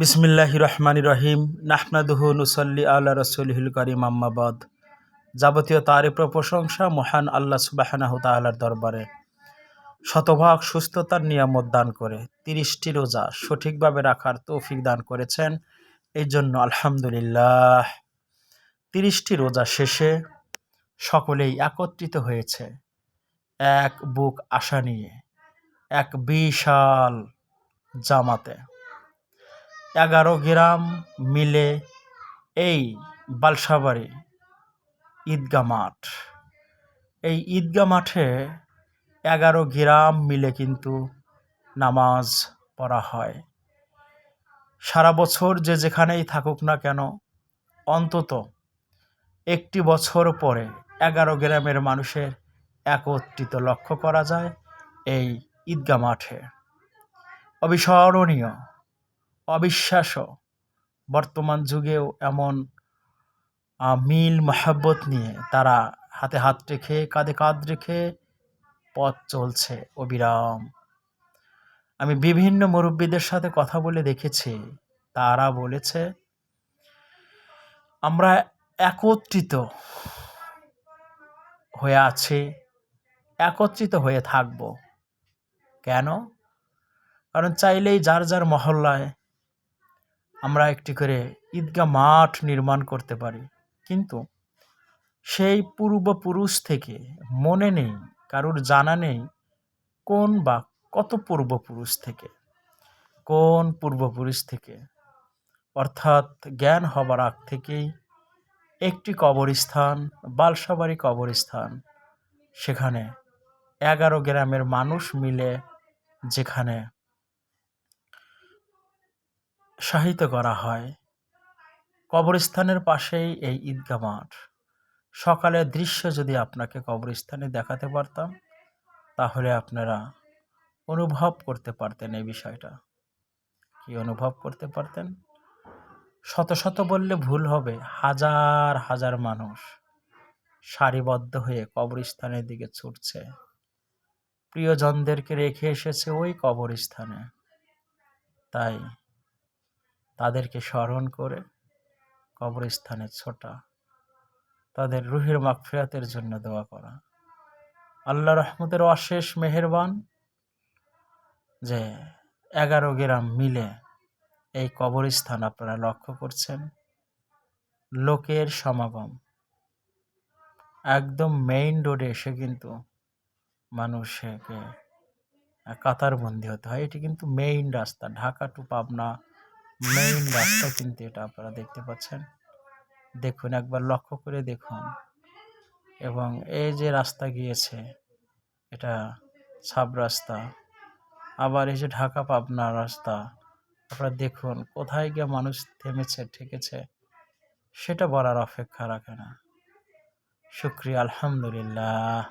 বিসমিল্লাহ রহমান রহিম, নাহমাদুহু নুসল্লি আল্লাহ রসুলহিল করিম আম্মাবাদ যাবতীয় তারিফ প্রশংসা মহান আল্লাহ সুবাহানাহ তাল্লার দরবারে। শতভাগ সুস্থতার নিয়ামত দান করে, তিরিশটি রোজা সঠিকভাবে রাখার তৌফিক দান করেছেন। এই জন্য আলহামদুলিল্লাহ। তিরিশটি রোজা শেষে সকলেই একত্রিত হয়েছে। এক বুক আশা নিয়ে, এক বিশাল জামাতে। এগারো গ্রাম মিলে এই বালসাবাড়ি ঈদগা মাঠ। এই ঈদগা মাঠে এগারো গ্রাম মিলে কিন্তু নামাজ পড়া হয়। সারা বছর যে যেখানেই থাকুক না কেন, অন্তত একটি বছর পরে এগারো গ্রামের মানুষের একত্রিত লক্ষ্য করা যায় এই ঈদগা মাঠে। অবিস্মরণীয় অবিশ্বাস্য। বর্তমান যুগেও এমন মিল, মহাব্বত নিয়ে তারা হাতে হাত রেখে, কাঁধে কাঁধ রেখে পথ চলছে অবিরাম। আমি বিভিন্ন মুরব্বীদের সাথে কথা বলে দেখেছি। তারা বলেছে, আমরা একত্রিত হয়ে আছি, একত্রিত হয়ে থাকব। কেন? কারণ চাইলেই যার যার মহল্লায় আমরা একটি করে ঈদগাহ মাঠ নির্মাণ করতে পারি। কিন্তু সেই পূর্বপুরুষ থেকে মনে নেই, কারোর জানা নেই কোন বা কত পূর্বপুরুষ থেকে। কোন পূর্বপুরুষ থেকে? অর্থাৎ জ্ঞান হবার আগ থেকেই একটি কবরস্থান, বালসাবাড়ি কবরস্থান, সেখানে এগারো গ্রামের মানুষ মিলে যেখানে উৎসাহিত করা হয়। কবরস্থানের পাশেই এই ঈদগা মাঠ। সকালের দৃশ্য যদি আপনাকে কবরস্থানে দেখাতে পারতাম, তাহলে আপনারা অনুভব করতে পারতেন এই বিষয়টা। কি অনুভব করতে পারতেন? শত শত বললে ভুল হবে। হাজার হাজার মানুষ সারিবদ্ধ হয়ে কবরস্থানের দিকে ছুটছে। প্রিয়জনদেরকে রেখে এসেছে ওই কবরস্থানে। তাই তাদেরকে স্মরণ করে কবরস্থানে ছোটা। তাদের রুহের মাগফিরাতের জন্য দোয়া করা। আল্লাহ রহমতের অশেষ মেহেরবান যে এগারো গ্রাম মিলে এই কবরস্থান আপনারা লক্ষ্য করছেন। লোকের সমাগম। একদম মেইন রোডে এসে কিন্তু মানুষকে কাতারবন্দি হতে হয়। এটি কিন্তু মেইন রাস্তা। ঢাকা টু পাবনা মেইন রাস্তা কিন্তু এটা আপনারা দেখতে পাচ্ছেন। দেখুন, একবার লক্ষ্য করে দেখুন। এবং এই যে রাস্তা গিয়েছে, এটা সাব রাস্তা। আবার এই যে ঢাকা পাবনা রাস্তা, আপনারা দেখুন কোথায় গিয়ে মানুষ থেমেছে, ঠেকেছে, সেটা বলার অপেক্ষা রাখে না। শুক্রিয়া, আলহামদুলিল্লাহ।